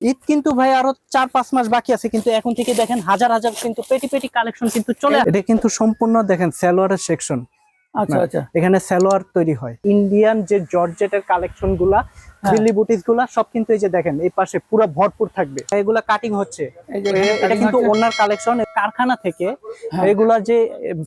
ঈদ কিন্তু ভাই আরও চার পাঁচ মাস বাকি আছে কিন্তু এখন থেকে দেখেন হাজার হাজার কিন্তু পেটি পেটি কালেকশন কিন্তু চলে। এটা কিন্তু সম্পূর্ণ দেখেন স্যালোয়ারের সেকশন আচ্ছা আচ্ছা এখানে সালোয়ার তৈরি হয় ইন্ডিয়ান যে জর্জেটের কালেকশনগুলা। দিল্লি বুটিসগুলা সব কিন্তু এই যে দেখেন এই পাশে পুরো ভরপুর থাকবে। এগুলা কাটিং হচ্ছে। এটা কিন্তু ওনার কালেকশন কারখানা থেকে হ্যাঁ। যে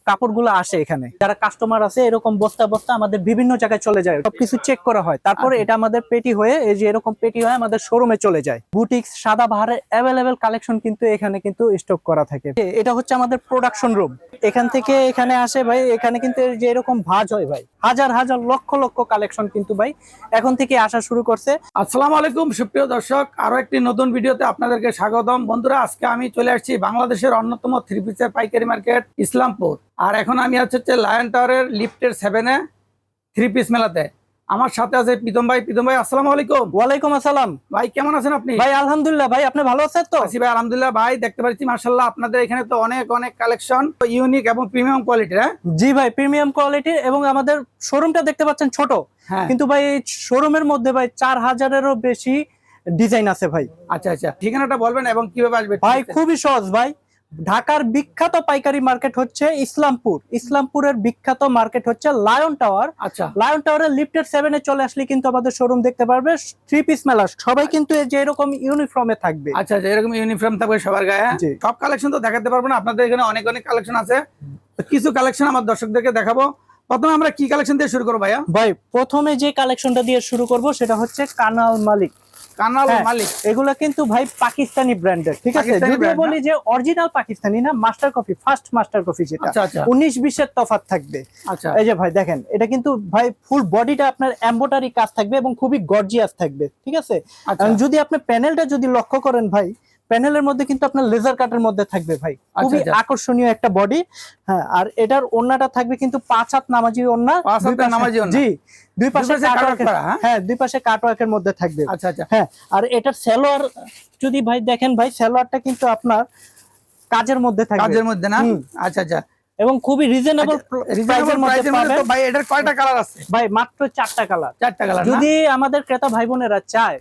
কাপড়গুলো আসে এখানে। যারা কাস্টমার আছে এরকম বস্তা বস্তা আমাদের বিভিন্ন জায়গায় চলে যায়। সবকিছু চেক করা হয়। তারপরে আচ্ছা। এটা আমাদের পেটি হয়ে এই যে এরকম পেটি হয়ে আমাদের শোরুমে চলে যায়। বুটিক্স সাদা বাহারের অ্যাভেলেবেল কালেকশন কিন্তু এখানে কিন্তু স্টক করা থাকে। এটা হচ্ছে আমাদের প্রোডাকশন রুম এখান থেকে এখানে আসে ভাই এখানে কিন্তু যে এরকম ভাজ হয় ভাই। হাজার হাজার লক্ষ লক্ষ কালেকশন কিন্তু ভাই এখন থেকে আসা শুরু করছে। আসসালামু আলাইকুম, সুপ্রিয় দর্শক, আরও একটি নতুন ভিডিওতে আপনাদেরকে স্বাগতম। বন্ধুরা, আজকে আমি চলে আসছি বাংলাদেশের অন্যতম থ্রি পিসের পাইকারি মার্কেট, ইসলামপুর। আর এখন আমি আছি হচ্ছে লায়ন টাওয়ারের লিফটের সেভেনে থ্রি পিস মেলাতে। আমার সাথে আছে প্রীতম ভাই। প্রীতম ভাই আসসালাম আলাইকুম। ওয়ালাইকুম আসসালাম। ভাই কেমন আছেন আপনি? ভাই আলহামদুলিল্লাহ। ভাই আপনি ভালো আছেন তো? আসি ভাই আলহামদুলিল্লাহ। ভাই দেখতে পাচ্ছি মার্শাল্লাহ আপনাদের এখানে তো অনেক অনেক কালেকশন ইউনিক এবং প্রিমিয়াম কোয়ালিটির হ্যাঁ? জি ভাই প্রিমিয়াম কোয়ালিটির এবং আমাদের শোরুমটা দেখতে পাচ্ছেন ছোট। হ্যাঁ। কিন্তু ভাই এই শোরুমের মধ্যে ভাই চার হাজারেরও বেশি ডিজাইন আছে ভাই। আচ্ছা আচ্ছা। ঠিকানাটা বলবেন এবং কীভাবে আসবে? ভাই খুবই সহজ ভাই। ঢাকার বিখ্যাত পাইকারি মার্কেট হচ্ছে ইসলামপুর। ইসলামপুরের বিখ্যাত মার্কেট হচ্ছে লায়ন টাওয়ার। আচ্ছা। লায়ন টাওয়ারের লিফটেড সেভেনে চলে আসলে কিন্তু আমাদের শোরুম দেখতে পারবে। থ্রি পিস মেলা। সবাই কিন্তু এই যে এরকম ইউনিফর্মে থাকবে। আচ্ছা আচ্ছা এরকম ইউনিফর্ম থাকবে সবার গায়ে হ্যাঁ? সব কালেকশন তো দেখাতে পারব না। আপনাদের এখানে অনেক অনেক কালেকশন আছে। কিছু কালেকশন আমার দর্শকদেরকে দেখাবো। প্রথমে আমরা কি কালেকশন দিয়ে শুরু করব ভাইয়া? ভাই প্রথমে যে কালেকশনটা দিয়ে শুরু করব সেটা হচ্ছে কানাল মালিক। কানাল হ্যাঁ। মালিক। এগুলা কিন্তু ভাই পাকিস্তানি ব্র্যান্ডের ঠিক আছে? যদি বলি যে অরিজিনাল পাকিস্তানি না master copy first master copy যেটা। তফাৎ থাকবে। আচ্ছা। এই যে ভাই দেখেন এটা কিন্তু ভাই ফুল বডিটা আপনার এম্বোটারি কাজ থাকবে এবং খুবই গর্জিয়াস থাকবে ঠিক আছে? আচ্ছা। যদি আপনি প্যানেলটা যদি লক্ষ্য করেন ভাই প্যানেলের মধ্যে কিন্তু আপনার লেজার কাটের মধ্যে থাকবে ভাই। খুবই আচ্ছা। আকর্ষণীয় একটা বডি হ্যাঁ আর এটার ওন্নাটা থাকবে কিন্তু পাঁচ হাত নামাজি ওন্না। জি দুই পাশে হ্যাঁ? হ্যাঁ দুই পাশে কাটওয়ার্কের মধ্যে থাকবে। আচ্ছা আচ্ছা। হ্যাঁ আর এটার সেলোয়ার যদি ভাই দেখেন ভাই সেলোয়ারটা কিন্তু আপনার কাজের মধ্যে থাকবে। কাজের মধ্যে না? আচ্ছা আচ্ছা। এবং খুবই রিজনেবল প্রাইসের মধ্যে মধ্যে পাবেন। ভাই এটার কয়টা কালার আছে? ভাই মাত্র চারটা কালার চারটা কালার যদি আমাদের ক্রেতা ভাই বোনেরা চায়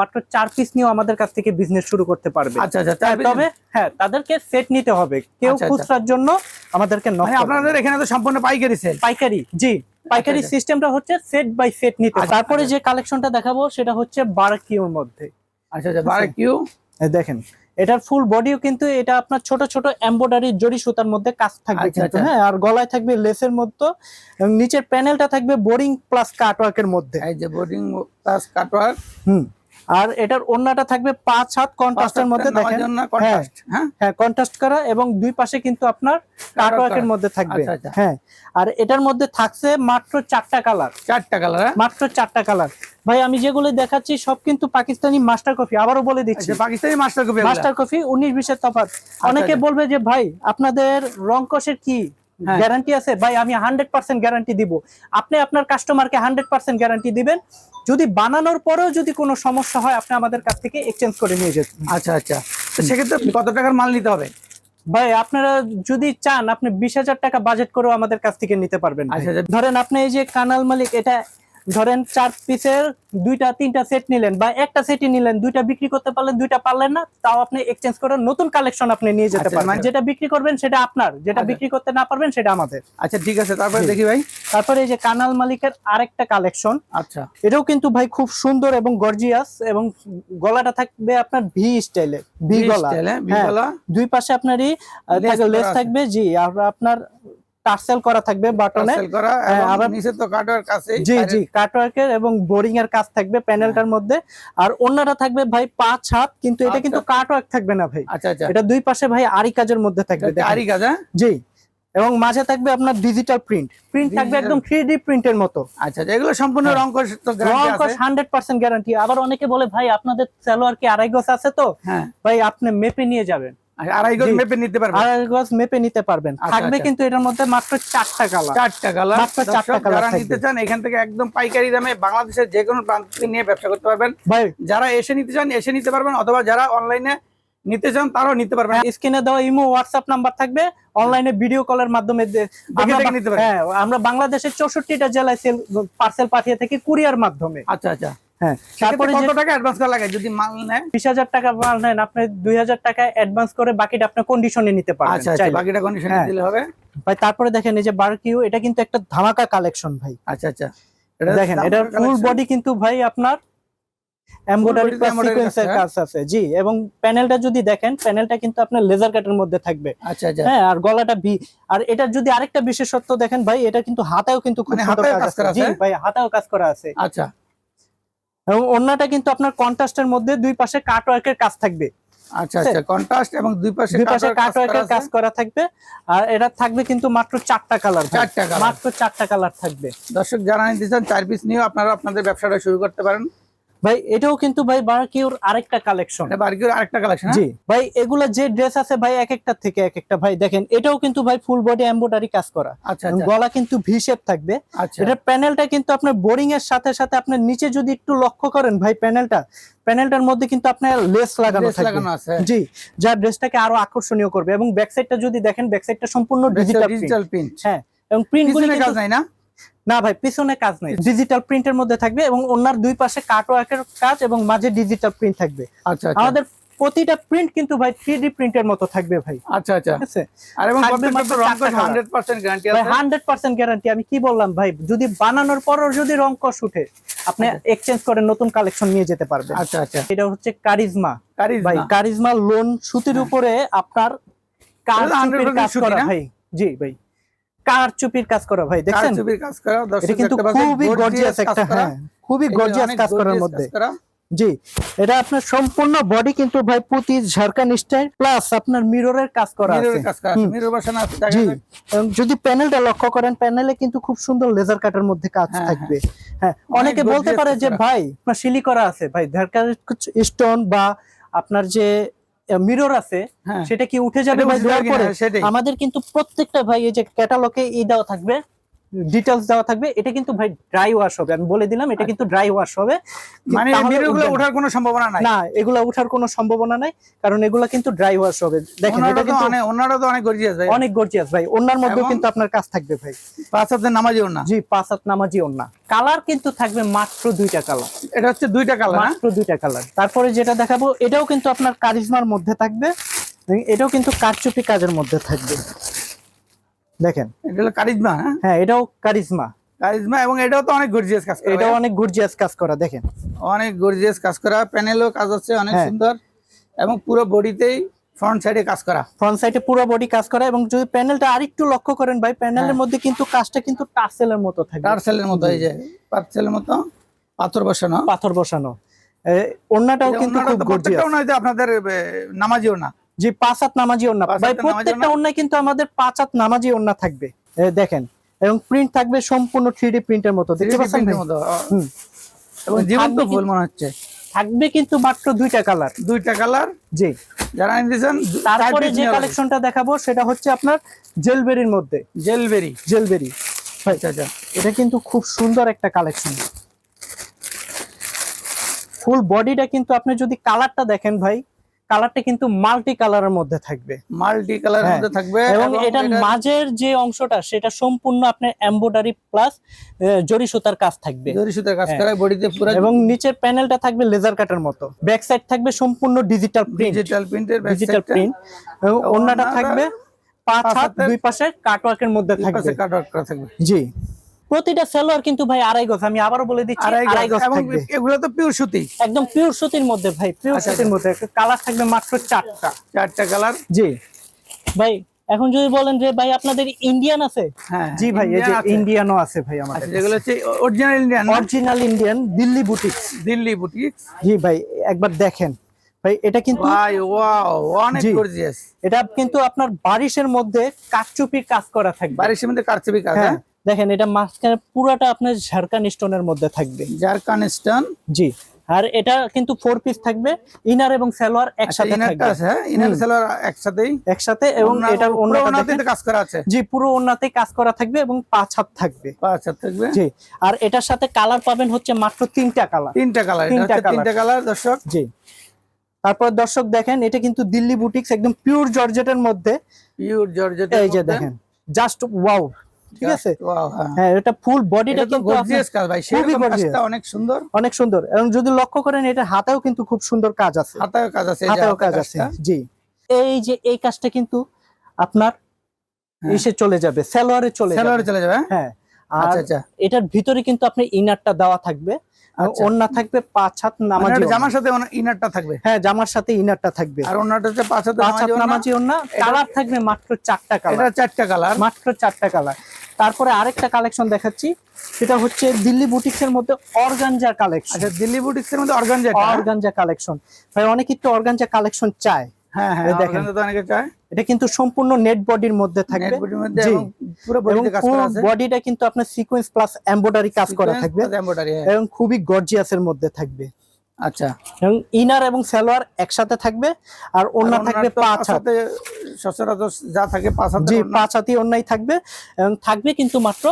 মাত্র চার পিস নিয়েও আমাদের কাছ থেকে বিজনেস শুরু করতে পারবে। আচ্ছা আচ্ছা হ্যাঁ, তবে হ্যাঁ তাদেরকে সেট নিতে হবে। কেউ আচ্ছা। খুচরার জন্য আমাদেরকে আপনাদের এখানে তো সম্পূর্ণ পাইকারি সেল পাইকারি জি পাইকারি। সিস্টেমটা হচ্ছে সেট বাই সেট নিতে তারপরে। যে কালেকশনটা দেখাবো সেটা হচ্ছে বারাকিউর মধ্যে। আচ্ছা আচ্ছা বারে কিউ এই দেখেন এটার ফুল বডিও কিন্তু এটা আপনার ছোট ছোট এমব্রয়ডারি জরি সুতার মধ্যে কাজ থাকবে কিন্তু। হ্যাঁ আর গলায় থাকবে লেসের মধ্যে। নিচের প্যানেলটা থাকবে বোরিং প্লাস কাটওয়ার্কের মধ্যে। এই যে বোর্ডিং প্লাস কাটওয়ার্ক হুম। আর এটার ওন্নাটা থাকবে পাঁচ হাত কন্ট্রাস্টের মধ্যে দেখেন। হ্যাঁ হ্যাঁ? কন্ট্রাস্ট করা এবং দুই পাশে কিন্তু আপনার কাটওয়ার্কের করা। মধ্যে থাকবে। আচ্ছা, আচ্ছা। হ্যাঁ আর এটার মধ্যে থাকছে মাত্র চারটা কালার চারটা কালার হ্যাঁ? মাত্র চারটা কালার ভাই আমি যেগুলো দেখাচ্ছি সব কিন্তু পাকিস্তানি মাস্টার কফি আবারও বলে দিচ্ছি। আচ্ছা Pakistani master copy master copy উনিশ বিশের তফাৎ। অনেকে। বলবে যে ভাই আপনাদের রং কষের কি? হ্যাঁ। গ্যারান্টি আছে? ভাই আমি হান্ড্রেড পার্সেন্ট গ্যারান্টি দিব। আপনি আপনার কাস্টমারকে হান্ড্রেড পার্সেন্ট গ্যারান্টি দিবেন। যদি বানানোর পরেও যদি কোনো সমস্যা হয় আপনি আমাদের কাছ থেকে এক্সচেঞ্জ করে নিয়ে যেতে আচ্ছা আচ্ছা। তো সেক্ষেত্রে কত টাকার মাল নিতে হবে? ভাই আপনারা যদি চান আপনি বিশ হাজার টাকা বাজেট করেও আমাদের কাছ থেকে নিতে পারবেন। আচ্ছা, আচ্ছা। ধরেন আপনি এই যে কানাল মালিক এটা ধরেন চার পিসের দুইটা তিনটা সেট নিলেন বা একটা সেটই নিলেন দুইটা বিক্রি করতে পারলেন দুইটা পারলেন না তাও আপনি এক্সচেঞ্জ করে নতুন কালেকশন আপনি নিয়ে যেতে আচ্ছা, পারবেন। মানে- যেটা বিক্রি করবেন সেটা আপনার যেটা আচ্ছা। বিক্রি করতে না পারবেন সেটা আমাদের। আচ্ছা ঠিক আছে তারপরে দেখি ভাই। তারপরে এই যে কানাল মালিকের আরেকটা কালেকশন আচ্ছা। এটাও কিন্তু ভাই খুব সুন্দর এবং গর্জিয়াস এবং গলাটা থাকবে আপনার ভি স্টাইলে ভি গলা। দুই পাশে আপনারই লেস থাকবে জি আর আপনার টার্সেল করা থাকবে বাটনে হ্যাঁ, এবং আবার- নিচে তো কাটওয়ার কাছে। জি জি কাটওয়ার্কের এবং বোরিং এর কাজ থাকবে প্যানেলটার মধ্যে। আর অন্যটা থাকবে ভাই পাঁচ হাত কিন্তু এটা আচ্ছা। কিন্তু কাটওয়ার্ক থাকবে না ভাই। আচ্ছা আচ্ছা। এটা দুই পাশে ভাই আরি কাজের মধ্যে থাকবে। আরি কাজ হ্যাঁ? জি এবং মাঝে থাকবে আপনার ডিজিটাল প্রিন্ট প্রিন্ট থাকবে একদম থ্রি ডি প্রিন্টের মতো। আচ্ছা আচ্ছা, এগুলো সম্পূর্ণ হ্যাঁ। রং কোশ তো গ্যারান্টি আছে। হান্ড্রেড পার্সেন্ট গ্যারান্টি আবার অনেকে বলে ভাই আপনাদের সালোয়ার কি আড়াই গজ আছে তো? হ্যাঁ। ভাই আপনি মেপে নিয়ে যাবেন। আড়াই গজ মেপে নিতে পারবে আড়াই গজ মেপে নিতে পারবেন। আচ্ছা, থাকবে আচ্ছা। কিন্তু এটার মধ্যে মাত্র চারটা কালার। চারটা কালার। মাত্র চারটা colour যারা নিতে চান এখান থেকে একদম পাইকারি দামে বাংলাদেশের যে কোনো প্রান্ত থেকে নিয়ে ব্যবসা করতে পারবেন। ভাই। যারা এসে নিতে চান এসে নিতে পারবেন অথবা যারা অনলাইনে নিতে চান তারাও নিতে পারবেন। স্ক্রিনে দেওয়া ইমো হোয়াটসঅ্যাপ নাম্বার থাকবে। অনলাইনে ভিডিও কলের মাধ্যমে আমরা। হ্যাঁ আমরা বাংলাদেশের চৌষট্টিটা জেলায় সেল পার্সেল পাঠিয়ে থাকি কুরিয়ার মাধ্যমে। আচ্ছা আচ্ছা। হ্যাঁ তারপরে তারপরে কত টাকা অ্যাডভান্স করা লাগে যদি মাল নেয়? বিশ হাজার টাকা মাল নেন আপনি দুই হাজার টাকা অ্যাডভান্স করে বাকিটা আপনার কন্ডিশনে নিতে পারবেন আচ্ছা আচ্ছা বাকিটা কন্ডিশন হ্যাঁ। দিলে হবে? ভাই তারপরে দেখেন এই যে বারকিউ এটা কিন্তু একটা ধামাকা কালেকশন ভাই। আচ্ছা আচ্ছা। দেখেন এটা ফুল বডি কিন্তু ভাই আপনার এমব্রয়ডারি প্লাস সিকোয়েন্সের কাজ, আছে জি এবং প্যানেলটা যদি দেখেন প্যানেলটা কিন্তু আপনার লেজার কাটের মধ্যে থাকবে। আচ্ছা আচ্ছা। হ্যাঁ আর গলাটা ভি আর এটা যদি আরেকটা বিশেষত্ব দেখেন ভাই এটা কিন্তু হাতেও কিন্তু খুব মানে সুন্দর কাজ আছে। জি ভাই হাতেও কাজ করা আছে। আচ্ছা। এবং অন্যটা কিন্তু আপনার কন্ট্রাস্টের মধ্যে দুই পাশে কাট ওয়ার্কের কাজ থাকবে। আচ্ছা আচ্ছা কন্ট্রাস্ট এবং দুই পাশে দুই পাশে কাট ওয়ার্কের কাজ করা থাকবে। আর এটা থাকবে কিন্তু মাত্র চারটা কালার চারটা মাত্র চারটা কালার থাকবে। দর্শক যারা নিতে চান চার পিস আপনারা আপনাদের ব্যবসাটা শুরু করতে পারেন। ভাই এটাও কিন্তু ভাই বারকিউর আরেকটা কালেকশন এটা আরেকটা কালেকশন জি ভাই এগুলা যে ড্রেস আছে ভাই এক একটা থেকে এক একটা ভাই দেখেন এটাও কিন্তু ভাই ফুল বডি এমব্রয়ডারি কাজ করা। আচ্ছা আচ্ছা। গলা কিন্তু ভি শেপ থাকবে। আচ্ছা। এটার প্যানেলটা কিন্তু আপনার বোরিং এর সাথে সাথে আপনার নিচে যদি একটু লক্ষ্য করেন ভাই প্যানেলটা প্যানেলটার মধ্যে কিন্তু আপনার লেস লাগানো থাকবে। জি যা ড্রেসটাকে আরও আকর্ষণীয় করবে। এবং ব্যাক সাইডটা যদি দেখেন ব্যাক সাইডটা সম্পূর্ণ ডিজিটাল ডিজিটাল প্রিন্ট হ্যাঁ এবং প্রিন্ট গুলি কাজ নাই না? না ভাই পিছনে কাজ নেই। ডিজিটাল প্রিন্টের মধ্যে থাকবে এবং ওনার দুই পাশে কাট ওয়ার্কের কাজ এবং মাঝে ডিজিটাল প্রিন্ট থাকবে। আচ্ছা আচ্ছা। আমাদের প্রতিটা প্রিন্ট কিন্তু ভাই থ্রি প্রিন্টের মতো থাকবে ভাই। আচ্ছা আচ্ছা। আর এবং। Hundred percent guarantee hundred percent guarantee আমি কি বললাম ভাই যদি বানানোর পরও যদি রং কষ উঠে আপনি এক্সচেঞ্জ করে নতুন কালেকশন নিয়ে যেতে পারবেন। আচ্ছা আচ্ছা। এটা হচ্ছে কারিজমা ভাই কারিজমা লোন সুতির উপরে আপনার কার 100% কাজ করা ভাই। জি ভাই। কার চুপির কাজ করা ভাই দেখছেন? কারচুপির কাজ করা এটা কিন্তু খুবই গর্জিয়াস কাজ একটা হ্যাঁ খুবই গর্জিয়াস কাজ করার মধ্যে। জি এটা আপনার সম্পূর্ণ বডি কিন্তু ভাই পুঁতি ঝাড়খান স্টাইল প্লাস আপনার মিররের কাজ করা আছে। মিরর বসানো আছে জি যদি প্যানেলটা লক্ষ্য করেন প্যানেলে কিন্তু খুব সুন্দর লেজার কাটার মধ্যে কাজ হ্যাঁ, থাকবে। হ্যাঁ অনেকে বলতে পারে যে ভাই আপনার সিলি করা আছে। ভাই ঝাড়খান স্টোন বা আপনার যে মিরর আছে হ্যাঁ। সেটা কি উঠে যাবে ভাই পরে? আমাদের কিন্তু প্রত্যেকটা ভাই এই যে ক্যাটালগে ই দেওয়া থাকবে। ডিটেলস দেওয়া থাকবে এটা কিন্তু ভাই ড্রাই ওয়াশ হবে আমি বলে দিলাম এটা কিন্তু ড্রাই ওয়াশ হবে। মানে তাহলে মিররগুলো উঠবে না। ওঠার কোনো সম্ভাবনা নাই? না এগুলা উঠার কোনো সম্ভাবনা নাই কারণ এগুলা কিন্তু ড্রাই ওয়াশ হবে। দেখেন এটা কিন্তু ওনারা তো অনেক গর্জিয়াস ভাই। অনেক গর্জিয়াস ভাই ওনার মধ্যেও এবং- কিন্তু আপনার কাজ থাকবে ভাই। পাঁচ হাতে নামাজিও না? জি পাঁচ হাত নামাজি ওন্না কালার কিন্তু থাকবে মাত্র দুইটা কালার এটা হচ্ছে দুইটা কালার মাত্র দুইটা কালার তারপরে যেটা দেখাবো এটাও কিন্তু আপনার কারিজমার মধ্যে থাকবে এটাও কিন্তু কারচুপি কাজের মধ্যে থাকবে। দেখেন। এটা হলো কারিজমা হ্যাঁ? হ্যাঁ এটাও কারিজমা। কারিজমা এবং এটাও তো অনেক গর্জিয়াস কাজ করা এটাও অনেক গর্জিয়াস কাজ করা দেখেন। অনেক গর্জিয়াস কাজ করা প্যানেলও কাজ আছে অনেক হ্যাঁ। সুন্দর। এবং পুরো বডিতেই ফ্রন্ট সাইডে কাজ করা। ফ্রন্ট সাইডে পুরো বডি কাজ করা এবং যদি প্যানেলটা আরেকটু লক্ষ্য করেন ভাই প্যানেলের হ্যাঁ। মধ্যে কিন্তু কাজটা কিন্তু টাসেলের মতো থাকবে টার্সেলের মতো এই যে পার্সেলের মতো পাথর বসানো। পাথর বসানো। ওড়নাটাও কিন্তু খুব গর্জিয়াস আপনাদের নামাজিও না। জি পাঁচ হাত নামাজি ওন্না ভাই প্রত্যেকটা? ওন্নায় কিন্তু আমাদের পাঁচ হাত নামাজি ওন্না থাকবে। দেখেন। এবং প্রিন্ট থাকবে সম্পূর্ণ থ্রি ডি প্রিন্টের মতো। দেখতে পাচ্ছেন? এবং জীবন্ত ফুল মনে হচ্ছে। থাকবে কিন্তু মাত্র দুইটা কালার দুইটা কালার জি। যারা নিতেছেন তারপরে যে কালেকশনটা দেখাবো সেটা হচ্ছে আপনার জেলবেরির মধ্যে। জেলবেরি। জেলবেরি। আচ্ছা আচ্ছা। এটা কিন্তু খুব সুন্দর একটা কালেকশন ফুল বডিটা কিন্তু আপনি যদি কালারটা দেখেন ভাই কালারটা কিন্তু মাল্টি কালারের মধ্যে থাকবে। মাল্টি কালারের হ্যাঁ। মধ্যে থাকবে এবং এটার এটা- মাঝের যে অংশটা সেটা সম্পূর্ণ আপনার এমব্রয়ডারি প্লাস জরি সুতার কাজ থাকবে। জরি সুতার কাজ হ্যাঁ। করা বডিতে পুরো এবং নিচের প্যানেলটা থাকবে লেজার কাটার মতো। ব্যাক সাইড থাকবে সম্পূর্ণ ডিজিটাল প্রিন্ট ডিজিটাল প্রিন্টের ব্যাক ডিজিটাল প্রিন্ট এবং ওন্নাটা থাকবে পাঁচ হাত দুই পাশে কাটওয়ার্কের মধ্যে থাকবে। পাশে কাট করা থাকবে। জি। প্রতিটা সেলোয়ার কিন্তু ভাই আড়াই গজ আমি আবারও বলে দিচ্ছি আড়াই গজ থাকবে। এগুলো তো পিওর সুতি। একদম পিওর সুতির মধ্যে ভাই পিওর আচ্ছা, সুতির মধ্যে। কালার থাকবে মাত্র চারটা। চারটা কালার জি। ভাই এখন যদি বলেন যে ভাই আপনাদের ইন্ডিয়ান আছে? হ্যাঁ জি ভাই এই যে। ইন্ডিয়ানও আছে। ভাই আচ্ছা আমাদের যেগুলো হচ্ছে original Indian original Indian Delhi boutique Delhi boutique জি ভাই একবার দেখেন। ভাই এটা কিন্তু ভাই ওয়াও অনেক গর্জিয়াস এটা কিন্তু আপনার বারিশের মধ্যে কাকচুপির কাজ করা থাকবে। বারিশের মধ্যে কারচুপি কাজ হ্যাঁ? হ্যাঁ। দেখেন এটা মাঝখানে পুরাটা আপনার ঝাড়খান স্টোনের মধ্যে থাকবে। জারকান স্টোন জি। আর এটা কিন্তু ফোর পিস থাকবে ইনার এবং সালোয়ার একসাথে থাকবে। হ্যাঁ? ইনার সেলার একসাথেই? একসাথে এবং এটার পুরো কাজ করা আছে। জি পুরো ওন্নাতে কাজ করা থাকবে এবং পাঁচ হাত থাকবে। পাঁচ হাত থাকবে। জি আর এটার সাথে কালার পাবেন হচ্ছে মাত্র তিনটা কালার তিনটা কালার। তিনটা কালার দর্শক। জি। তারপর দর্শক দেখেন এটা কিন্তু দিল্লি বুটিক্স একদম পিওর জর্জেটের মধ্যে। পিওর জর্জেট এই যে দেখেন জাস্ট ওয়াও ঠিক আছে? হ্যাঁ। হ্যাঁ এটা ফুল বডিটা কিন্তু গর্জিয়াস কাজ ভাই। খুবই সেরকম অনেক সুন্দর। অনেক সুন্দর। এবং যদি লক্ষ্য করেন এটা হাতেও কিন্তু খুব সুন্দর কাজ আছে। হাতায় কাজ আছে হাতেও কাজ আছে। জি। এই যে এই কাজটা কিন্তু আপনার হ্যাঁ। ইসে চলে যাবে সালোয়ারে চলে সেলোয়ারে চলে যাবে হ্যাঁ? হ্যাঁ। আচ্ছা আচ্ছা। এটার ভিতরে কিন্তু আপনি ইনারটা দেওয়া থাকবে। আচ্ছা। ওন্না থাকবে পাঁচ হাত মানে নামাজি জামার সাথে ইনারটা থাকবে? হ্যাঁ জামার সাথে ইনারটা থাকবে। আর অন্যটা হচ্ছে পাঁচ হাত নামাজি ওড়না। নামাজি ওন্না কালার থাকবে মাত্র চারটা কালার এটা চারটা কালার মাত্র চারটা কালার তারপরে আরেকটা কালেকশন দেখাচ্ছি। সেটা হচ্ছে দিল্লি বুটিক্স এর মধ্যে অর্গানজা কালেকশন আচ্ছা দিল্লি বুটিক্স এর মধ্যে অর্গানজা অর্গানজা কালেকশন ভাই অনেকে একটু অর্গানজা কালেকশন চায়। হ্যাঁ হ্যাঁ দেখেন। অনেকে চায়। এটা কিন্তু সম্পূর্ণ নেট বডির মধ্যে থাকবে। পুরো বডিটা কিন্তু আপনার সিকোয়েন্স প্লাস এমব্রয়ডারি কাজ করা থাকবে। এবং খুবই গর্জিয়াস এর মধ্যে থাকবে। আচ্ছা। এবং ইনার এবং সালোয়ার একসাথে থাকবে আর ওন্না আর থাকবে পাঁচ হাতে। সচরাচর যা থাকে পাঁচ হাতে জি পাঁচ হাতি থাকবে এবং থাকবে কিন্তু মাত্র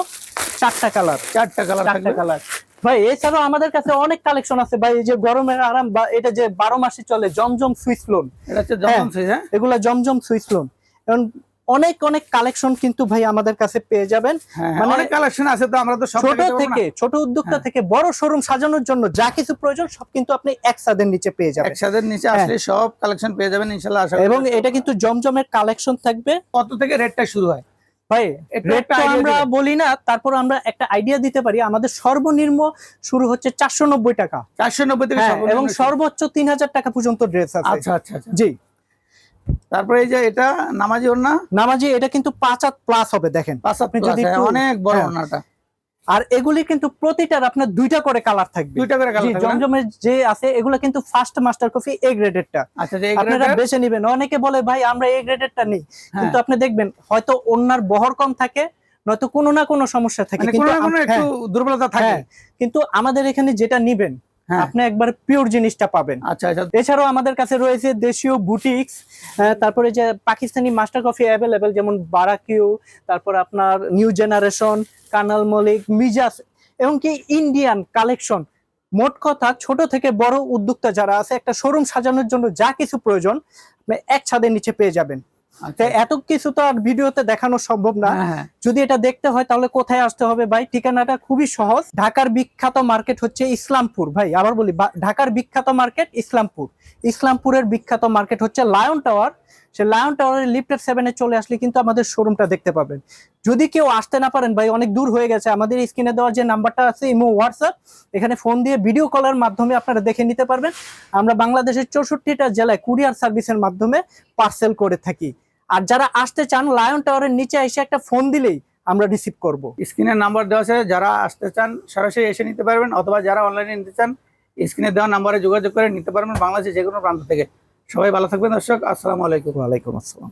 চারটা কালার। চারটা কালার চারটা কালার। ভাই এছাড়াও আমাদের কাছে অনেক কালেকশন আছে। ভাই এই যে গরমের আরাম বা এটা যে বারো মাসে চলে জমজম লোন। এটা হচ্ছে জমজম সুইচ হ্যাঁ? এগুলা জমজম লোন। এবং অনেক অনেক কালেকশন কিন্তু ভাই আমাদের কাছে পেয়ে যাবেন। হ্যাঁ মানে অনেক কালেকশন আছে তো আমরা তো ছোট। থেকে ছোট উদ্যোক্তা হ্যাঁ। থেকে বড় শোরুম সাজানোর জন্য যা কিছু প্রয়োজন সব কিন্তু আপনি এক ছাদের নিচে পেয়ে যাবেন। একসাথে নিচে হ্যাঁ। আসলে সব কালেকশন পেয়ে যাবেন ইনশাআল্লাহ আশা এবং এটা কিন্তু জমজমের কালেকশন থাকবে। কত থেকে রেটটা শুরু হয়? ভাই একটু রেট একটা তো idea আমরা বলি না তারপর আমরা একটা আইডিয়া দিতে পারি। আমাদের সর্বনিম্ন শুরু হচ্ছে চারশো নব্বই টাকা। চারশো নব্বই থেকে হ্যাঁ, এবং সর্বোচ্চ তিন হাজার টাকা পর্যন্ত ড্রেস আছে। আচ্ছা আচ্ছা আচ্ছা। জি। তারপরে এই যে এটা নামাজি ওড়না? নামাজি এটা কিন্তু পাঁচ হাত প্লাস হবে দেখেন। পাঁচ হাত আপনি যদি হ্যাঁ, অনেক বড় হ্যাঁ। ওড়নাটা। আর এগুলি কিন্তু প্রতিটার আপনার দুইটা করে কালার থাকবে। দুইটা করে কালার জমজমের যে আছে এগুলো কিন্তু ফার্স্ট মাস্টার কফি এ গ্রেডেরটা আচ্ছা যে আপনারা বেছে নিবেন। অনেকে বলে ভাই আমরা এ গ্রেডেরটা নেই। হ্যাঁ। কিন্তু আপনি দেখবেন হয়তো ওনার বহর কম থাকে নয়তো কোনো না কোনো সমস্যা থাকে। মানে কিন্তু দুর্বলতা থাকে। কিন্তু আমাদের এখানে যেটা নিবেন আপনি একবার পিওর জিনিসটা পাবেন। আচ্ছা আচ্ছা। এছাড়াও আমাদের কাছে রয়েছে দেশীয় বুটিক্স তারপরে যে পাকিস্তানি মাস্টার কফি অ্যাভেলেবেল যেমন বারাকিউ তারপর আপনার নিউ জেনারেশন কানাল মলিক মিজাস এবং কি ইন্ডিয়ান কালেকশন মোট কথা ছোট থেকে বড় উদ্যোক্তা যারা আছে একটা শোরুম সাজানোর জন্য যা কিছু প্রয়োজন এক ছাদের নিচে পেয়ে যাবেন। এত কিছু তো আর ভিডিওতে দেখানো সম্ভব না। হ্যাঁ, হ্যাঁ। যদি এটা দেখতে হয় তাহলে কোথায় আসতে হবে? ভাই ঠিকানাটা খুবই সহজ। ঢাকার বিখ্যাত মার্কেট হচ্ছে ইসলামপুর। ভাই আবার বলি ঢাকার বিখ্যাত মার্কেট ইসলামপুর। ইসলামপুরের বিখ্যাত মার্কেট হচ্ছে লায়ন টাওয়ার। সে লায়ন টাওয়ারের লিফটেড সেভেনে চলে আসলে কিন্তু আমাদের শোরুমটা দেখতে পাবেন। যদি কেউ আসতে না পারেন ভাই অনেক দূর হয়ে গেছে। আমাদের স্ক্রিনে দেওয়া যে নাম্বারটা আছে ইমো হোয়াটসঅ্যাপ এখানে ফোন দিয়ে ভিডিও কলের মাধ্যমে আপনারা দেখে নিতে পারবেন। আমরা বাংলাদেশের চৌষট্টিটা জেলায় কুরিয়ার সার্ভিসের মাধ্যমে পার্সেল করে থাকি। আর যারা আসতে চান লায়ন টাওয়ারের নিচে এসে একটা ফোন দিলেই আমরা রিসিভ করব। স্ক্রিনের নাম্বার দেওয়া আছে যারা আসতে চান সরাসরি এসে নিতে পারবেন অথবা যারা অনলাইনে নিতে চান স্ক্রিনে দেওয়া নাম্বারে যোগাযোগ করে নিতে পারবেন বাংলাদেশের যে কোনো প্রান্ত থেকে। সবাই ভালো থাকবেন দর্শক আসসালামু আলাইকুম। ওয়ালাইকুম আসসালাম।